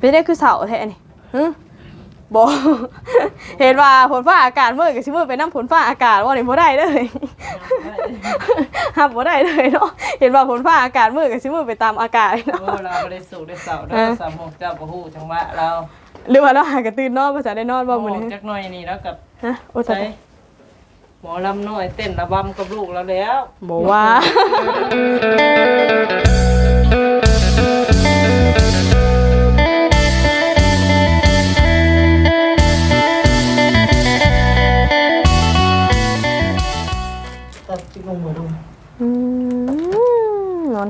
เป็นได้คือเสาแท้นี่ฮึบ่เห็นว่าฝนฟ้าอากาศมื้อก็สิมื้อไปนํฝนฟ้าอากาศว่านี่บ่ได้เด้อฮับบ่ได้เลยเนาะเห็นว่าฝนฟ้าอากาศมื้อก็สิมื้อไปตามอากาศเนาะโอ้เราบ่ได้สูกได้เสาได้สามหกเจ้าบ่ฮู้จังหวะเราหรือว่าเราหากระตื่นนอนภาษาได้นอนบ่โอ้มื้อนี้จักหน่อยนี่แล้วกับฮะโอ้ใช้ตายหมอลำน้อยเต้นระบำกับลูกเราแล้วบ่ว่า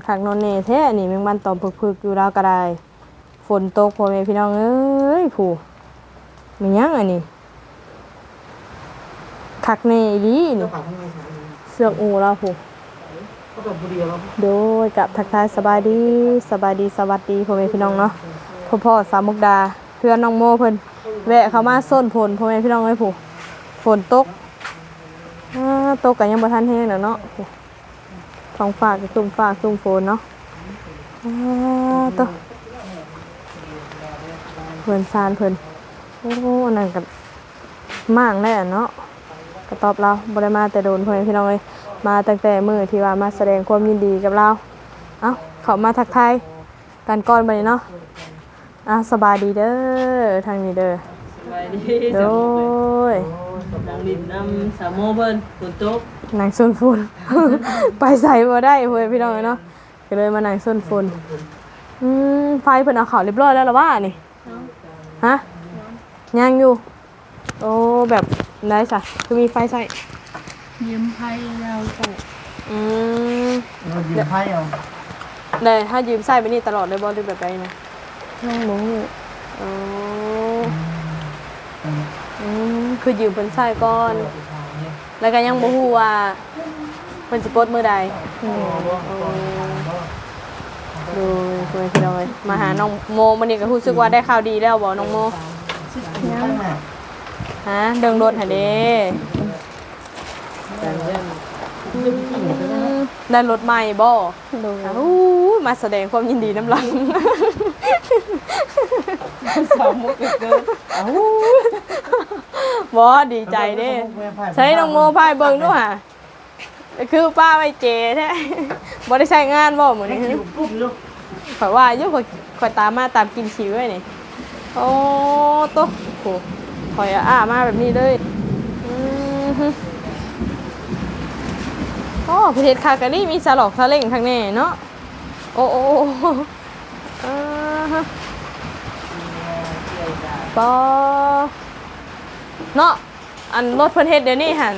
คักนอนแน่แท้นี่แมงมันตอมพึกๆอยู่ราวก็ได้ฝนตกพ่อแม่พี่น้องเอ้ยผู้มีหยังอันนี้คักแน่อีหลีนี่เสือกอูเราผู้โดยกับทักทายสบายดีสบายดีสวัสดีพ่อแม่พี่น้องเนาะพ่อพ่อสามุกดาเพื่อนน้องโมเพิ่นแวะเข้ามาส้นฝนพ่อแม่พี่น้องเอ้ยผู้ฝนตกอ่าตกกันยังบ่ทันแห้งแล้วเนาะผู้ ท้องฟ้าก็ครึ้มฟ้าครึ้มฝนเนาะอ่าตกเพิ่นซานเพิ่นโอ้อันนั่นก็มากแน่เนาะก็ตอบเราบ่ได้มาแต่โดนพ่อแม่พี่น้องเอ้ยมาตั้งแต่มื้อที่ว่ามาแสดงความยินดีกับเรา เอ้าเข้ามาทักทายกันก่อนบัดนี้เนาะอะสบายดีเด้อทางนี้เด้อสบายดีโดยกำลังดินน้ำสามโมเพิ่นฝนตก นางส้นฝุ่น ไปใส่บ่ได้เว้ยพี่น้องเอ้ยเนาะก็เลยมานางส้นฝุ่นอืมไฟเพิ่นเอาเข้าเรียบร้อยแล้วล่ะว่านี่ฮะยังอยู่ โอ้แบบได้ซะคือมีไฟใส่ยืมไผเราก็อืมเรายืมไผเอาได้ถ้ายืมใส่ไปนี่ตลอดเลยบ่หรือแบบใดนะน้องหมูโอ้อืมคือยืมเพิ่นใส่ก่อน แล้วก็ยังบ่ฮู้ว่าเพิ่นสิปลดมื้อใดดูคุยพี่น้อยมาหาน้องโมมันนี่ก็รู้สึกว่าได้ข่าวดีแล้วบอกน้องโมฮะเดิงรถหะเด้ได้รถใหม่บ่อู้มาแสดงความยินดีน้ำลัง สามมุกเกินเอ้าบ่ดีใจเด้ใช้น้องโมพายเบิ่งด้วยฮะคือป้าไม่เจแท้บ่ได้ใช้งานบ่มื้อนี้ปุ๊บลูกข่อยว่าอยู่ข่อยข่อยตามมาตามกินชิวไว้นี่โอ้โตะโหข่อยอ่ามาแบบนี้เลยอือฮึโอ้ประเทศคากะนี่มีสลอกสะเล่งทางแน่เนาะโอ้โอ้โอ้อ่า ฮะปอเนาะอันรถเพิ่นเฮ็ดเดี๋ยวนี้หัน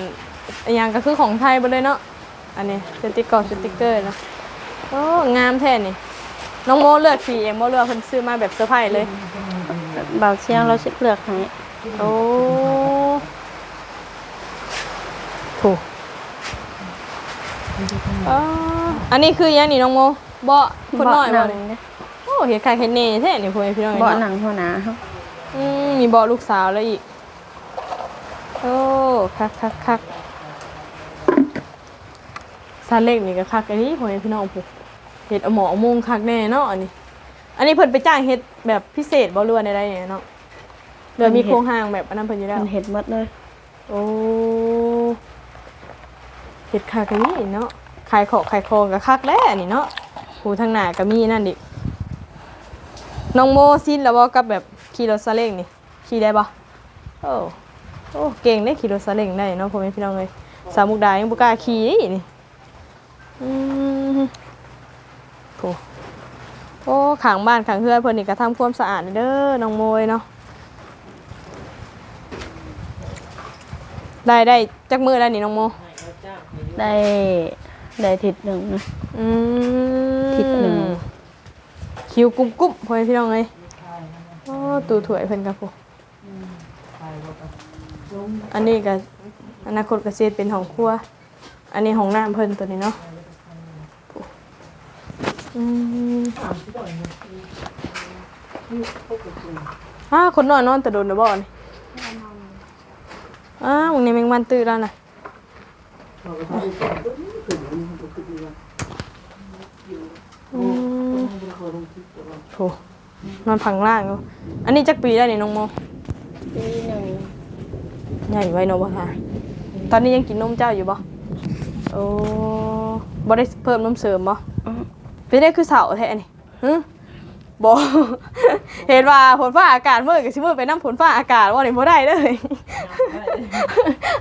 อหยังก็คือของไทยเบ่เลยเนาะอันนี้สติกเกอร์สติกเกอร์เนาะโอ้งามแท้นี่ น้องโมเลือกสีเองโมเลือกเพิ่นซื้อมาแบบเซอร์ไพรส์เลย เบาเชียงเราเช็ดเปลือกให้โอ้ถูกอ๋ออันนี้คือยังนี่น้องโมเบาะคนน้อยหนับ่งนี่เด้อโอ้ เฮ็ดคายเฮ็ดเน่แท้นี่พ่อแม่พี่น้องเบาะเนาะหนังหัวหนาครับอืมมีเบาะลูกสาวแล้วอีก โอ้คักคักคักซาเล็กนี่ก็คักอันนี้พ่อแม่พี่น้องผู้เฮ็ดเอาหมอเอามุงคักแน่เนาะอันนี้ อันนี้เพิ่นไปจ้างเฮ็ดแบบพิเศษบ่เรือใดๆเนี่ยเนาะเรือมีโครงหางแบบอันนั้นเพิ่นอยู่แล้วมันเห็ดหมดเลยโอ้เฮ็ดคักอันนี้เนาะขายของขายของก็คักแล้วอันนี้เนาะหูทางหน้าก็มีนั่นดิ น้องโมซินแล้วบ่กับแบบขี่รถซาเล้งนี่ขี่ได้บ่โอ้โอ้เก่งได้ขี่รถซาเล้งได้เนาะพ่อแม่พี่น้องเอ้ยสาวมุกดายังบ่กล้าขี่อีนี่อืมโอ้โอ้ขังบ้านขังเฮือนเพิ่นนี่ก็ทำความสะอาดเด้อน้องโมยเนาะได้ได้จักมือแล้วนี่น้องโม ได้ได้ทิศหนึ่งนะอืมทิศหนึ่ง คิวกุ้มกุ้มพ่อแม่พี่น้องเอ้ยโอ้ตูถวยเพิ่นกับผู้อันนี้ก็อนาคตเกษตรเป็นห้องครัว อันนี้ห้องน้ำเพิ่นตัวนี้เนาะอืมอ้าคนนอนนอนแต่โดนเดอบ่นี่อ้าวมึงนี่แมงวันตื่นแล้วนะอืม โถนอนพังล่างอยู่อันนี้จักปีแล้วนี่น้องโมปีหนึ่งใหญ่ไว้เนาะบ่ค่ะตอนนี้ยังกินนมเจ้าอยู่บ่โอ้บ่ได้เพิ่มนมเสริมบ่อื้อเป็นได้คือเสาแท้นี่หึบ่เห็นว่าฝนฟ้าอากาศมื้อก็สิมื้อไปนํฝนฟ้าอากาศว่านี่บ่ได้เลย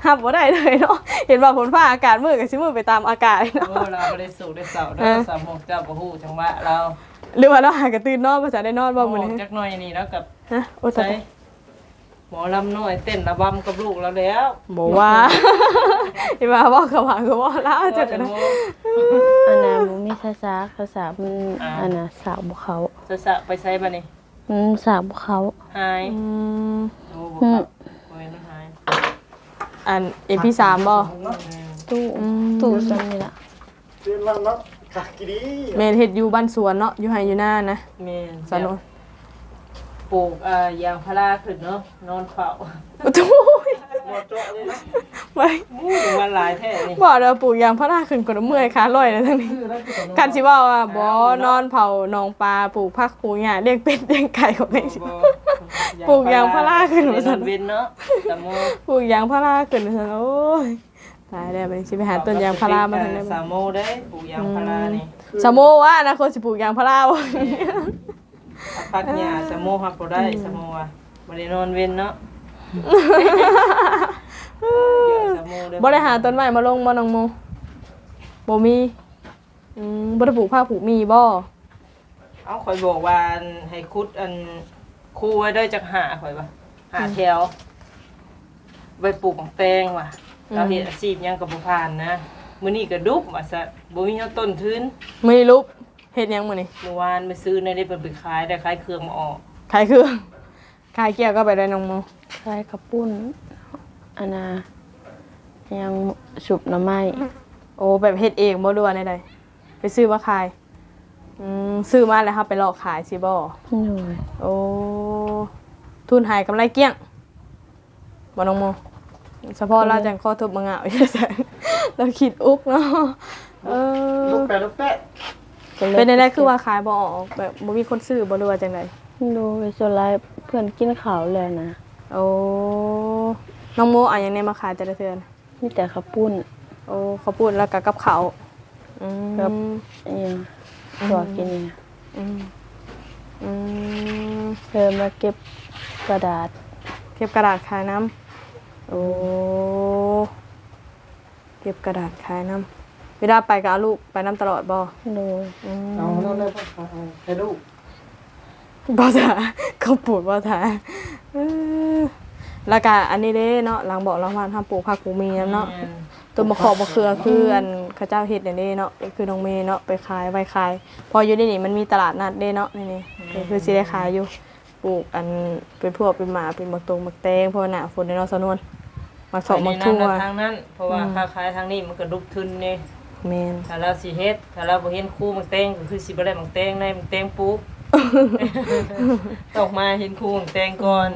หับบ่ได้เลยเนาะเห็นว่าฝนฟ้าอากาศมื้อก็สิมื้อไปตามอากาศเนาะโอ้เราบ่ได้สุกได้เสาร์เราสามโมงเจ้าบ่ฮู้จังหวะเรา หรือว่าเราหากระตื่นนอนภาษาได้นอนบ่มื้อโอ้นี้จักหน่อยนี่แล้วกับฮะโอ้ใส่ตายหมอลำน้อยเต้นระบำกับลูกเราแล้วบ่ว่าที่ว่าบอกกับว่าก็บ่ละจักกันนะ อันนั้นบ่มีภาษาภาษามันอันน่ะสาวบ่เขาจะสะไปใช้บ่นี่มันสาวบ่เขาหายอืมโอ้บ่ครับบ่แม่นมันหายอัน MP3 บ่ตู้อืมตู้ซั่นนี่ล่ะเรียนแล้วเนาะ กักกี่ดีแม่นเฮ็ดอยู่บ้านสวนเนาะอยู่ไห้อยู่หน้านะแม่นสนุนปลูกอ่ายางพาราขึ้นเนาะนอนเฝ้าโอ้โหยบ่เจาะเลยนะไม่อู้ยมันหลายแท้นี่บ่เด้อปลูกยางพาราขึ้นกว่าเมื่อยขาลอยนะทั้งนี้กันสิว่าว่าบ่นอนเผาหนองปลาปลูกผักปลูกหญ้าเลี้ยงเป็ดเลี้ยงไก่ของแม่สิบ่ปลูกยางพาราขึ้นมามาซั่สันนเวนเนาะตะโมปลูกยางพาราขึ้นซั่นโอ้ย ตายแล้วบัดนี้สิไปหาต้นยางพารามาทางไหนสาบ่โมได้ปลูกยางพารานี่สมโมว่าอนาคตสิปลูกยางพาราบ่พักเนี่ยสาโมฮับบ่ได้สาโมอะบ่ได้นอนเว้นเนาะเดี๋ยวสาโมเด้อบ่ได้หาต้นไม้มาลงบ่น้องโมบ่มีอืมบ่ได้ปลูกผ้าปลูกมีบ่เอาข่อยบอกว่าให้คุดอันคู่ไว้ได้จักหาข่อยว่าหาแถวไว้ปลูกของแตงว่ะ เราเฮ็ดอาชีพหยังก็บ่ผ่านนะมื้อนี้ก็ดุบว่าซะบ่มีเอาต้นทุนไม่รูปเฮ็ดหยังมื้อนี้เมื่อวานไปซื้อในได้เพิ่นไปขายได้ขายเครื่องมาออกขายเครื่องขายเกี่ยวก็ไปได้น้องโมคล้ายกระปุ้นอันน่ะยังสุบหน่อไม้โอ้แบบเฮ็ดเองบ่รู้ว่าใดๆไปซื้อมาขายอืมซื้อมาแล้วครับไปหลอกขายสิบ่หน่อยโอ้ทุนหายกำไรเกลี้ยงบ่น้องโม เฉพาะเราจังข้อทุบมังงะไว้ซั่นเราคิดอุกเนาะเออลูกแปะลูกแปะก็ลยเป็นได้คือว่าขายบ่ออกแบบบ่มีคนซื้อบ่รู้ว่าจังไดดูไปส่วนหลายเพื่อนกินข้าวแล้วนะโอ้น้องโมเอาหยังแน่มาขายแต่ละเทื่อนะมีแต่ข้าวปุ้น โอ้ข้าวปุ้นแล้วก็กับข้าวอืมครับอหยังตัวกินเนี่ยอืมอืมเดินมาเก็บกระดาษ เก็บกระดาษขายน้ำ โอ้ เก็บกระดาษขายน้ำเวลาไปกับเอาลูกไปน้ำตลอดบ่ดูอืมเอาโน่นเลยพ่อเอาให้ลูกบ่ถาเขาปลูดบ่ถาเออแล้วก็อันนี้เด้เนาะหลังบอกเราว่าทำปลูกผักปลูกมีน้ำเนาะแม่นตัวมะขอบมะเขือคืออันเข้าเจ้าเฮ็ดเนี่ยเด้เนาะคือน้องเมย์เนาะไปขายไว้ขาย พออยู่ในนี่มันมีตลาดนัดเด้เนาะนี่นี่ก็คือสิได้ขายอยู่ปลูกอันเป็นพวกเป็นหมาเป็นบักตงบักแตงเพราะว่าหน้าฝนในเนาะสนวน มักสอบมักไปทั่ในวนั้นทางนั้น เพราะว่าค้าขายทางนี้มันก็ดุบทุนนี่แม่นถ้าเราสิเฮ็ดถ้าเราบ่เห็นคู่มังแตงก็คือสิบ่ได้มังแตงในมังแตงปลูกตกมาเห็นคู่มังแตงก่อน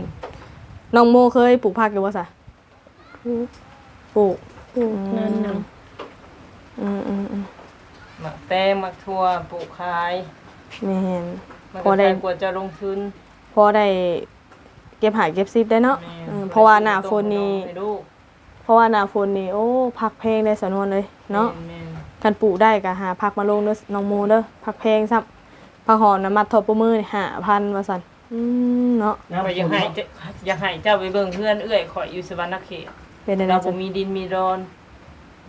น้องโมเคยปลูกผักอยู่บ่ซะปลูกปลูกนั่นน่ะอืมอืมอืมมักแตงมักทั่วปลูกขายแม่นมันพอก็ได้ได้กว่าจะลงทุนพอได้ เก็บหายเก็บซิปได้เนาะแม่อืมเพราะว่าหน้าฝนนี่ให้ลูกเพราะว่าหน้าฝนนี่โอ้ผักแพงได้สนวนเลยเนาะแม่นคันปลูกได้ก็หาผักมาลงเด้อน้องโมเด้อผักแพงซ้ำผักหอมน้ำมัดทบประมือนี่5,000ว่าซั่นอืมเนาะๆไปอยากให้เจ้าอยากให้เจ้าไปเบิ่งเพื่อนเอื้อยข่อยอยู่สวรรณเขตเป็นได้เราจับ่งมีดินมีดอน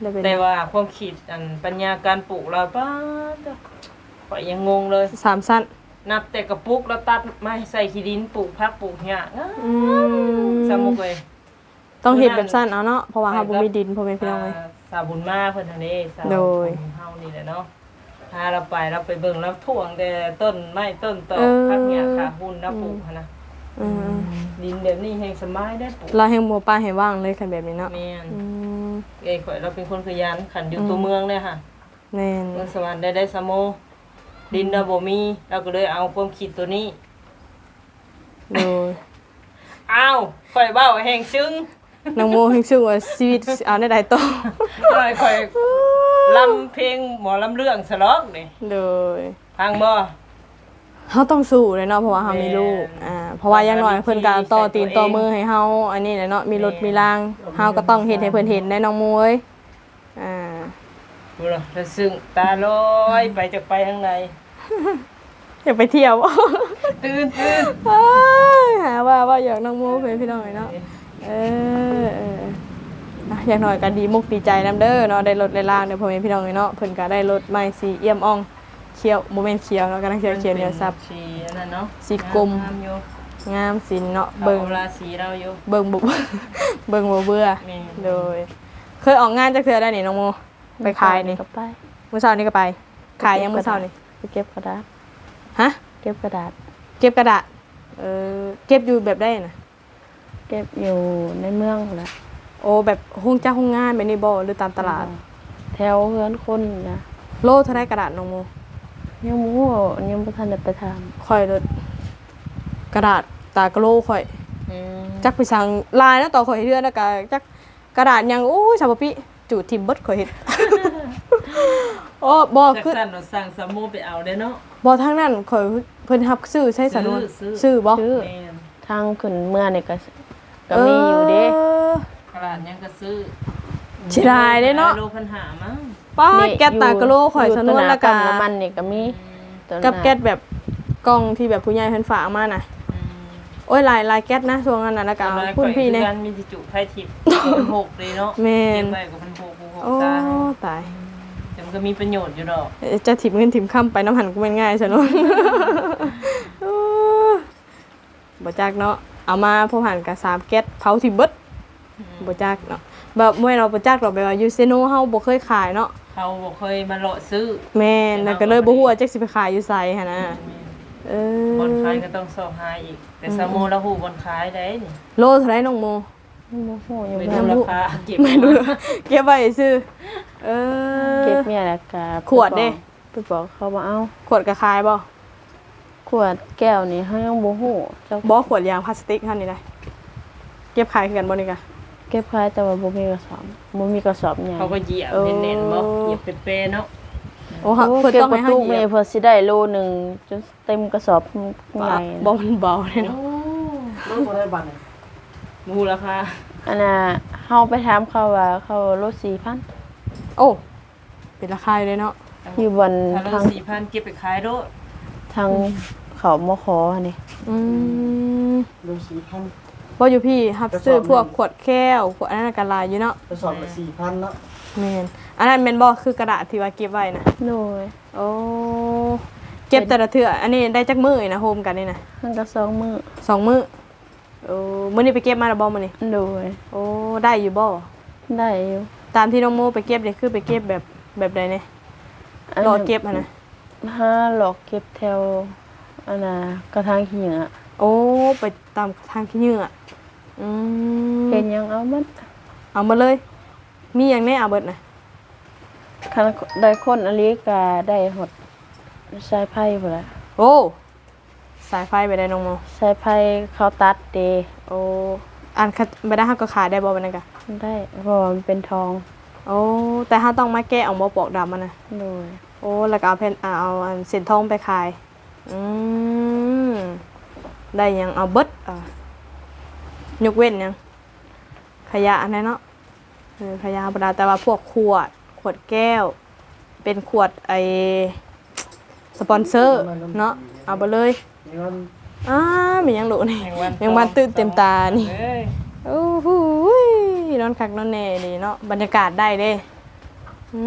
ได้เป็นแต่ว่าความคิดอันปัญญาการปลูกเราป้าดข่อยยังงงเลยสามสั้น นับแต่กระปุกแล้วตัดไม้ใส่ขี้ดินปลูกผักปลูกหญ้าง่ายอืมสมุกเลยต้องเฮ็ดแบบสั้นเอาเนาะเพราะว่าเฮาบ่มีดินพ่อแม่พี่น้องเอ้ย อ่าสาวบุญมาเพิ่นทันเด้สาวโดย บุญเฮานี่แหละเนาะพาเราไปเราไปเบิ่งแล้วท่วงแต่ต้นไม้ต้นตอเอกอผักหญ้าขาหุ่นนะปลูกหั้นนะอืมดินแบบนี้แห่งสบายได้ปลูก เราให้หมู่ป้าให้ว่างเลยคันแบบนี้เนาะแม่นอืม เอ้ยข่อยเราเป็นคนขยันขันอยู่ตัวเมืองเลยค่ะแม่นเมืองสวรรค์ได้ได้สะโม ดินเราบ่มีเราก็เลยเอาความคิดตัวนี้ โดยอ้าวข่อยเบ้าแห่งซึ้งน้องโมเฮงชื่อว่าชีวิตเอาได้ใดต่อข่อยข่อยลำเพลงหมอลำเรื่องสลอกนี่โดยฟังบ่ เฮาต้องสู้เลยเนาะเพราะว่าเฮามีลูกแม่นอ่าเพราะว่าอย่างน้อยเพิ่นก็ต่อตีนใส่ตัวเองต่อมือให้เฮาอันนี้แหละเนาะมีรถแม่นมีรางเฮาก็ต้องเฮ็ดให้เพิ่นเห็นได้น้องมวยอ่า ดูล่ะแล้วซึ่งตาลอยไปจากไปทางไหนอยากไปเที่ยวตื่นตื่นเอ้ยหาว่าว่าอยากน้องโมเพื่อนพี่น้องเนาะเออเอออะอย่างน้อยก็ดีมุกดีใจนํเด้อเนาะได้รถได้ล่างเด้อพ่อแม่พี่น้องเนาะเพิ่นก็ได้รถใหม่สีเอี่ยมอ่องเขียวโมเมนต์เขียวเนาะกำลังเขียวเขียวเนี่ยซับสีอันนั่นเนาะสีกลมงามอยู่งามสินเนาะเบิ่เบิ่งงราสีเราอยู่เบิ่งบุเบิ่งบ่เบื่อแม่นโดย เคยออกงานจักเทื่อได้นี่น้องโม ไปขายนี่ ก็ไปมื้อเช้านี่ก็ไป ขายยังมื้อเช้านี่ไปเก็บกระดาษฮะ เก็บกระดาษ เก็บกระดาษ เออเก็บอยู่แบบได้น่ะ เก็บอยู่ในเมืองแหละโอ้แบบห้องจ้าห้องงานแบบนี้บ่หรือตามตลาด แถวเฮือนคนนะโลเท่าไรกระดาษน้องโมยังบ่ฮู้ยังบ่ทันได้ไปถามค่อยรถกระดาษตากะโลค่อยอืมจักไปสั่งลายนะต่อข่อยเทื่อนะกะจักกระดาษหยังโอ้ยชาวปิ จูดทิมเบิดข่อยเฮ็ดโอ้บ่จากคือสั่นเราสั่งสามโมไปเอาได้เนาะ บ่ทางนั้นข่อยเพิ่นรับซื้อใช้สะดวกซื้อซื้อบ่ชื่อแม่นทางขึ้นเมื่อนี่ก็ก็มีอยู่เด้ตลาดยังก็ซื้อสิได้เด้เนาะ โลพันหามั้งป้านี่แก๊สตากะโลข่อยยู่สนวนแล้วตัก็หาปั๊มน้ำมันนี่ก็มีตัวหน้ากับแก๊สแบบกล่องที่แบบผู้ใหญ่เพิ่นฝากมาน่ะอืม โอ้ยหลายหลายแก๊สนะช่วงนั้นน่ะแล้วก็เอาคุณพี่เนี่ยข่อยคือกันมีที่จุไพ่ทิพย์พันหกเลยเนาะแม่นเก็บไว้กับพันหกพันหกโอ้ตาตายแต่มันก็มีประโยชน์อยู่ดอกเอ๊ะจะถิมเงินถิมค่ำไปน้ำหันก็เป็นง่ายใช่ไหมบ่จักเนาะเอามาพวกหันกับสามแก๊สเผาถิมเบิดบ่จักเนาะแบบเมื่อเราบ่จักเราไปว่ายูเซโนเฮาบ่เคยขายเนาะเขาบอกเคยมาเลาะซื้อ แม่นแล้วก็เลยบ่ฮู้ว่าจักสิไปขายอยู่ไสหั่นน่ะ เออบนขายก็ต้องสอบหาอีก แต่สามโมแล้วหูบนขายได้นี่โลเท่าไหร่น้องโมบ่ฮู้ยังไม่บ่รู้ทันราคาเก็บไม่รู้เก็บไว้ซื่อเออ เก็บเมียแล้วก็ขวดเด้ ไปบอกเขาว่าเอาขวดก็ขายบ่ขวดแก้วนี่เฮายังบ่ฮู้เจ้าบ่ขวดยางพลาสติกหั่นนี่ได้เก็บขายคือกันบ่นี่กะเก็บขายแต่ว่าบ่มีกระสอบบ่มีกระสอบใหญ่เขาก็เหยียบเออเน้นๆบ่เหยียบเป๊ะๆเนาะ โอ้ฮะโอ้เพิ่นเก็บต้องประให้เฮาตูเหยีแม่ยบเพิ่นสิได้โลหนึงจนเต็มกระสอบใหญ่บ่มันเบาเลยเนาะรถบ่ได้บัตรเนี่ยมูราคาอันน่ะเฮาไปถามเขาว่าเขาโล4,000โอ้เป็นราคาอยู่เลยเนาะอยู่บนถ้าเราทางสี่พันเก็บไปขายโดดทางเขามขออันนี้อืมรถสี่พันบ่อยู่พี่รับซื้อไปสอบพวกขวดแก้วขวดอันนั้นกันลายอยู่เนาะไปสอบไปสี่พันเนาะ แม่นอันนั้นแม่นบ่คือกระดาษที่ว่าเก็บไว้นะโดยโอ้เก็บแต่ละเทื่ออันนี้ได้จักมื้อนะโฮมกันนี่นะมันก็สองมื้อสองมื้อโอ้มื้อนี้ไปเก็บมาแล้วบ่มื้อนี้โดยโอ้ได้อยู่บ่ได้อยู่ตามที่น้องโมไปเก็บนี่คือไปเก็บแบบแบบใดเนี่ยรอเก็บหั่นนะห้าหลอกเก็บแถวอันน่ะกระทางหิงอะโอ้ไปตามทางขี้เหงื่ออืมเห็นยังเอามันเอามาเลย มีหยังแน่เอาเบิดน่ะคันได้คนอลิกาได้หดสายไพ่พุ่นละโอ้สายไฟไปได้น้องโมสายไพ่เขาตัดเดโอ้อันคัดไม่ได้ฮักก็ขายได้บ่บันนั้นกะได้เพราะว่ามันเป็นทอง โอ้แต่ถ้าต้องมาแกะออกมาปอกดำมันนะโดยโอ้แล้วก็เอาเพนอ่าเอาอันเส้นทองไปขายอืมได้หยังเอาเบิดอะยกเว้นหยังขยะอันนั้นเนาะ เออขยะธรรมดาแต่ว่าพวกขวด ขวดแก้ว เป็นขวดไอสปอนเซอร์เนาะเอาไปเลยนี่มันอ้ามีหยังดุนี่แมงวันยังมันตื่นเต็มตานี่เอ้ยโอ้โหนอนคักนอนแน่ดีเนาะบรรยากาศได้เด้อื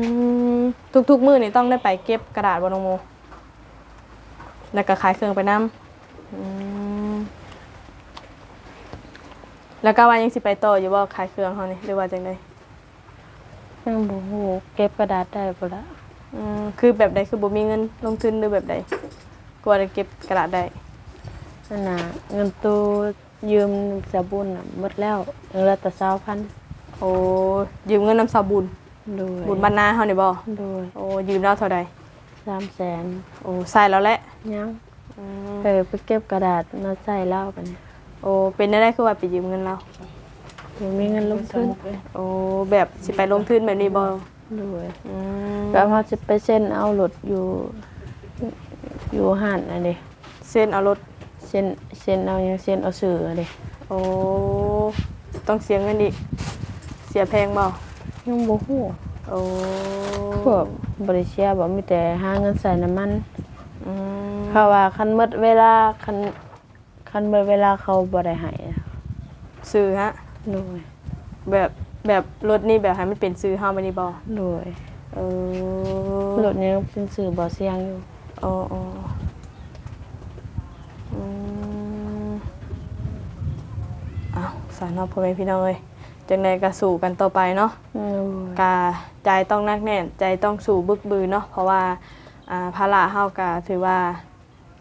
มทุกๆ มื้อนี่ต้องได้ไปเก็บกระดาษบนโม แล้วก็ขายเครื่องไปน้ำอืมแล้วก็ว่ายังสิไปต่ออยู่บ่ขายเครื่องเขานี่หรือว่าจังได ยังบ่ฮู้เก็บกระดาษได้บ่ละอืมคือแบบใดคือบ่มีเงินลงทุนหรือแบบใดกลัวจะเก็บกระดาษได้อันน่ะเงินตู้ยืมสะบุญน่ะหมดแล้วเหลือแต่20,000โอ้ยืมเงินนำสาวบุญ โดยบุญบรรณาเฮานี่บ่โดยโอ้ยืมแล้วเท่าใด300,000โอ้ใส่แล้วแหละยังอืมเออไปเก็บกระดาษมาใส่เหล้ากันเนี่ยโอ้เป็นได้ได้คือว่าไปยืมเงินเรา ยังมีเงินลงทุนโอ้แบบสิไปลงทุนแบบนี้บ่ด้วยอืมก็เขาจะไปเส้นเอาหลดอยู่ อยู่หันอันนี้เส้นเอารถเส้นเส้นเอายังเส้นเอาสื่อเด้โอ้ต้องเสียเงินอีก เสียแพงบ่ยังบ่ฮู้โอ้พวกบริเชียบอกมีแต่หาเงินใส่น้ำมันอืมเขาว่าคันหมดเวลาคันคันหมดเวลาเขาบ่ได้ให้อะซื้อฮะ โดยแบบแบบรถนี่แบบให้มันเป็นซื้อเฮาบ่นี่บ่โดยเออรถยังเป็นสื่อบ่เสียงอยู่อ๋ออ๋ออืมอ้าวสารนอพ่อแม่พี่น้องเอ้ยจังไดก็สู้กันต่อไปเนาะ โดยกาใจต้องนักแน่น ใจต้องสู่บึกบืนเนาะเพราะว่าอ่าภาระเฮากาถือว่า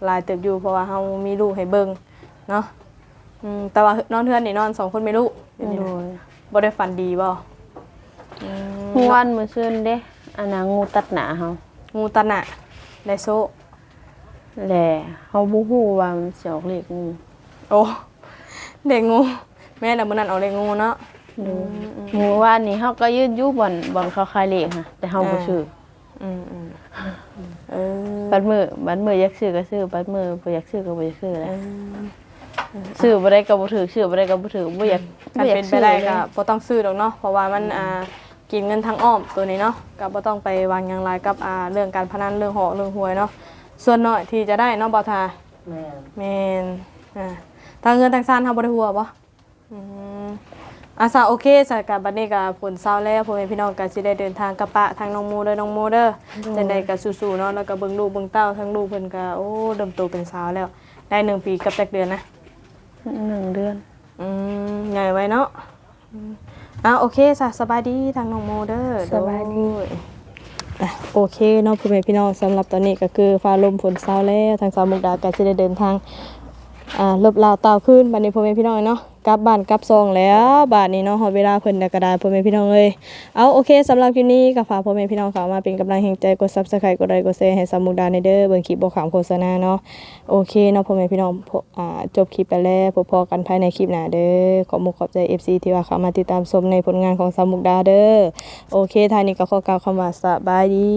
หลายเติบอยู่เพราะว่าเฮามีลูกให้เบิ่งเนาะ อืมแต่ว่านอนเทือนนี่นอนสองคนไม่รู้เดี๋ยวนี้โดนะยบ่ได้ฝันดีบ่อืมเมื่อวันมื้อซื่นเด้อันน่ะงูตัดหน้าเฮางูตะหนะไดโซแหละเฮาบ่ฮู้ว่ามันสิออกเลขงูโอ้เด็กงู แม่น่ะมื้อนั้นเอาเด็กงูเนาะโดยเมื่อวานนี้เฮาก็ยืนอยู่บ่อนบ่อนเขาขายเลขค่ะแต่เฮาบ่ซื้ออืมอืมเออบัดมื้อบัดมื้ออยากซื้อก็ซื้อบัดมื้อบ่อยากซื้อก็บ่อยากซื้อเอแหล้อ ซื้อบ่ได้ก็บ่ถือซื้อบ่ได้ก็บ่ถือบ่อยากคันเป็นไปได้ก็บ่ต้องซื้อดอกเนาะเพราะว่ามันอ่ากินเงินทางอ้อมตัวนี้เนาะก็บ่ต้องไปวางหยังหลายกับอ่าเรื่องการพนันเรื่องหอกเรื่องหวยเนาะส่วนน้อยที่จะได้เนาะบ่ทาแม่แม่นอ่าทางเงินทางซ่านเฮาบ่ได้หัวบ่อืมอาซาโอเคสายการบัดนี้ก็ผลเศร้าแล้วพ่อแม่พี่น้องก็สิได้เดินทางกลับปะทางน้องโมเด้อน้องโมเด้อจังไดก็สู้ๆเนาะแล้วก็เบิ่งลูกเบิ่งเต้าทั้งลูกเพิ่นก็โอ้เริ่มโตเป็นสาวแล้ว ได้หนึ่งปีกับจักเดือนนะ หนึ่งเดือน อืมใหญ่ไว้เนาะอืมอะโอเคสะสบายดีทางน้องโมเด้อสบายดีโยอะโอเคเนาะพ่อแม่พี่น้องสำหรับตอนนี้ก็คือฟ้าลมฝนเศร้าแล้วทางสาวมุกดาก็จะได้เดินทาง อ่าลบลาวเต่าขึ้นบัดนี้พ่อแม่พี่น้องเนาะกลับบ้านกลับซองแล้วบาดนี้เนาะฮอดเวลาเพิ่นก็ได้พ่อแม่พี่น้องเอ้ยเอาโอเคสำหรับคลิปนี้ก็ฝากพ่อแม่พี่น้องเข้ามาเป็นกำลังแห่งใจกด Subscribe กดไลค์กดแชร์ให้สามุกดาในเด้อเบิ่งคลิปบ่ขามโฆษณาเนาะโอเคเนาะพ่อแม่พี่น้องพอ่าจบคลิปไปแล้วพบพอกันภายในคลิปหน้าเด้อขอมุกขอบใจ FC ที่ว่าเข้ามาติดตามชมในผลงานของสามุกดาเด้อโอเคท่านี้ก็ขอกล่าวคำว่าสบายดี